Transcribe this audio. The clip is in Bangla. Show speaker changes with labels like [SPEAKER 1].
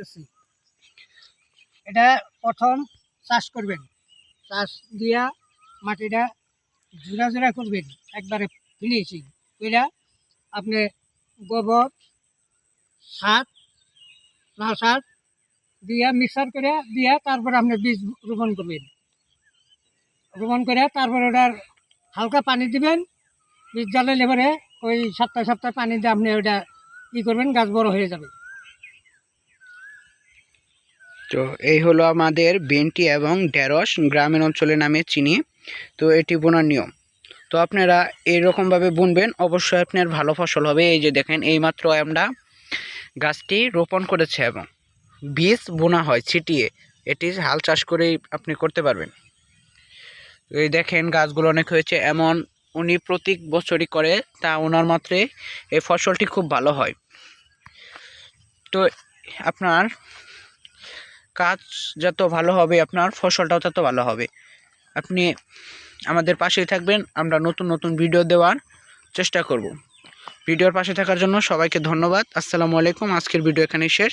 [SPEAKER 1] করতেছি। এটা প্রথম চাষ করবেন। চাষ দিয়া মাটিটা জোড়া জোড়া করবেন, একবারে ফিনিশিং এটা আপনি গোবর, সার, লাল সার দিয়া মিক্সার করে দিয়া তারপরে আপনি বীজ রোপণ করবেন। রোপণ করে তারপরে ওটার হালকা পানি দিবেন। বীজ জ্বালালে পরে ওই সপ্তাহে সপ্তাহে পানি দিয়ে আপনি ওটা ই করবেন, গাছ বড় হয়ে যাবে।
[SPEAKER 2] তো এই হলো আমাদের বেন্টি এবং ঢেঁড়স গ্রামীণ অঞ্চলে নামে চিনি। তো এটি বোনার নিয়ম। তো আপনারা এইরকমভাবে বুনবেন, অবশ্যই আপনার ভালো ফসল হবে। এই যে দেখেন, এইমাত্র আমরা গাছটি রোপণ করেছে এবং বীজ বোনা হয় ছিটিয়ে। এটি হাল চাষ করেই আপনি করতে পারবেন। এই দেখেন, গাছগুলো অনেক হয়েছে। এমন উনি প্রত্যেক বছরই করে, তা ওনার মাত্রে এই ফসলটি খুব ভালো হয়। তো আপনার কাজ যত ভালো হবে আপনার, ফসলটাও তত ভালো হবে। আপনি আমাদের পাশেই থাকবেন, আমরা নতুন নতুন ভিডিও দেওয়ার চেষ্টা করব। ভিডিওর পাশে থাকার জন্য সবাইকে ধন্যবাদ। আসসালামু আলাইকুম। আজকের ভিডিও এখানেই শেষ।